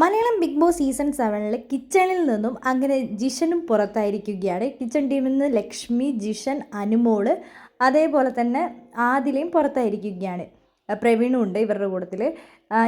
Malayalam big boss season സെവനിൽ കിച്ചണിൽ നിന്നും അങ്ങനെ ജിഷനും പുറത്തായിരിക്കുകയാണ്. കിച്ചൺ ടീമിൽ നിന്ന് ലക്ഷ്മി ജിഷൻ അനുമോൾ അതേപോലെ തന്നെ ആദിലയും പുറത്തായിരിക്കുകയാണ്. പ്രവീണും ഉണ്ട് ഇവരുടെ കൂട്ടത്തിൽ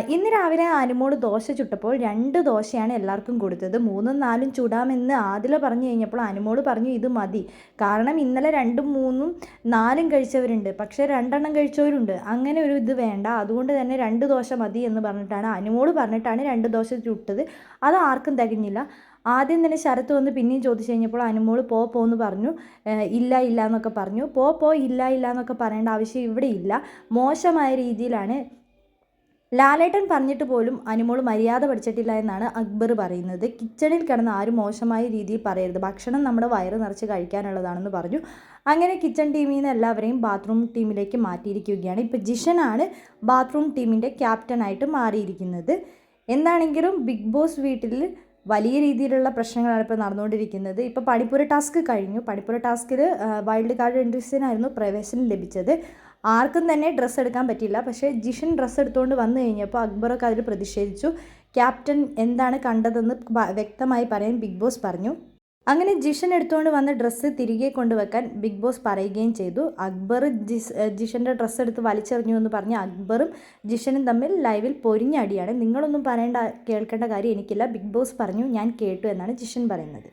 ഇന്ന് രാവിലെ ആനിമോട് ദോശ ചുട്ടപ്പോൾ രണ്ട് ദോശയാണ് എല്ലാവർക്കും കൊടുത്തത്. മൂന്നും നാലും ചുടാമെന്ന് ആദില പറഞ്ഞു കഴിഞ്ഞപ്പോൾ ആനിമോട് പറഞ്ഞു ഇത് മതി. കാരണം ഇന്നലെ രണ്ടും മൂന്നും നാലും കഴിച്ചവരുണ്ട്. പക്ഷേ രണ്ടെണ്ണം കഴിച്ചവരുണ്ട്. അങ്ങനെ ഒരു ഇത് വേണ്ട. അതുകൊണ്ട് തന്നെ രണ്ട് ദോശ മതി എന്ന് പറഞ്ഞിട്ടാണ് അനുമോട് പറഞ്ഞിട്ടാണ് രണ്ട് ദോശ ചുട്ടത്. അത് ആർക്കും തികഞ്ഞില്ല. ആദ്യം തന്നെ ശരത്ത് വന്ന് പിന്നെയും ചോദിച്ചു കഴിഞ്ഞപ്പോൾ അനുമോൾ പോ പോന്ന് പറഞ്ഞു. ഇല്ല ഇല്ല എന്നൊക്കെ പറഞ്ഞു. പോ പോ ഇല്ല ഇല്ല എന്നൊക്കെ പറയേണ്ട ആവശ്യം ഇവിടെ ഇല്ല. മോശമായ രീതിയിലാണ് ലാലേട്ടൻ പറഞ്ഞിട്ട് പോലും അനുമോൾ മര്യാദ പഠിച്ചിട്ടില്ല എന്നാണ് അക്ബർ പറയുന്നത്. കിച്ചണിൽ കിടന്ന് ആരും മോശമായ രീതിയിൽ പറയരുത്. ഭക്ഷണം നമ്മുടെ വയറ് നിറച്ച് കഴിക്കാനുള്ളതാണെന്ന് പറഞ്ഞു. അങ്ങനെ കിച്ചൺ ടീമിൽ നിന്ന് എല്ലാവരെയും ബാത്റൂം ടീമിലേക്ക് മാറ്റിയിരിക്കുകയാണ്. ഇപ്പോൾ ജിഷനാണ് ബാത്റൂം ടീമിന്റെ ക്യാപ്റ്റനായിട്ട് മാറിയിരിക്കുന്നത്. എന്താണെങ്കിലും ബിഗ് ബോസ് വീട്ടിൽ വലിയ രീതിയിലുള്ള പ്രശ്നങ്ങളാണ് ഇപ്പോൾ നടന്നുകൊണ്ടിരിക്കുന്നത്. ഇപ്പോൾ പണിപ്പുര ടാസ്ക് കഴിഞ്ഞു. പണിപ്പുര ടാസ്കിൽ വൈൽഡ് കാർഡ് എൻട്രീസിനായിരുന്നു പ്രവേശനം ലഭിച്ചത്. ആർക്കും തന്നെ ഡ്രസ്സ് എടുക്കാൻ പറ്റില്ല പക്ഷേ ജിഷൻ ഡ്രസ്സ് എടുത്തുകൊണ്ട് വന്നു കഴിഞ്ഞപ്പോൾ അക്ബറൊക്കെ അതിൽ പ്രതിഷേധിച്ചു. ക്യാപ്റ്റൻ എന്താണ് കണ്ടതെന്ന് വ്യക്തമായി പറയാൻ ബിഗ് ബോസ് പറഞ്ഞു. അങ്ങനെ ജിഷൻ എടുത്തുകൊണ്ട് വന്ന ഡ്രസ്സ് തിരികെ കൊണ്ടുവെക്കാൻ ബിഗ് ബോസ് പറയുകയും ചെയ്തു. അക്ബർ ജിസ് ജിഷന്റെ ഡ്രസ്സ് എടുത്ത് വലിച്ചെറിഞ്ഞു എന്ന് പറഞ്ഞ് അക്ബറും ജിഷനും തമ്മിൽ ലൈവിൽ പൊരിഞ്ഞടിയാണ് നിങ്ങളൊന്നും പറയേണ്ട കേൾക്കേണ്ട കാര്യം എനിക്കില്ല. ബിഗ് ബോസ് പറഞ്ഞു ഞാൻ കേട്ടു എന്നാണ് ജിഷൻ പറയുന്നത്.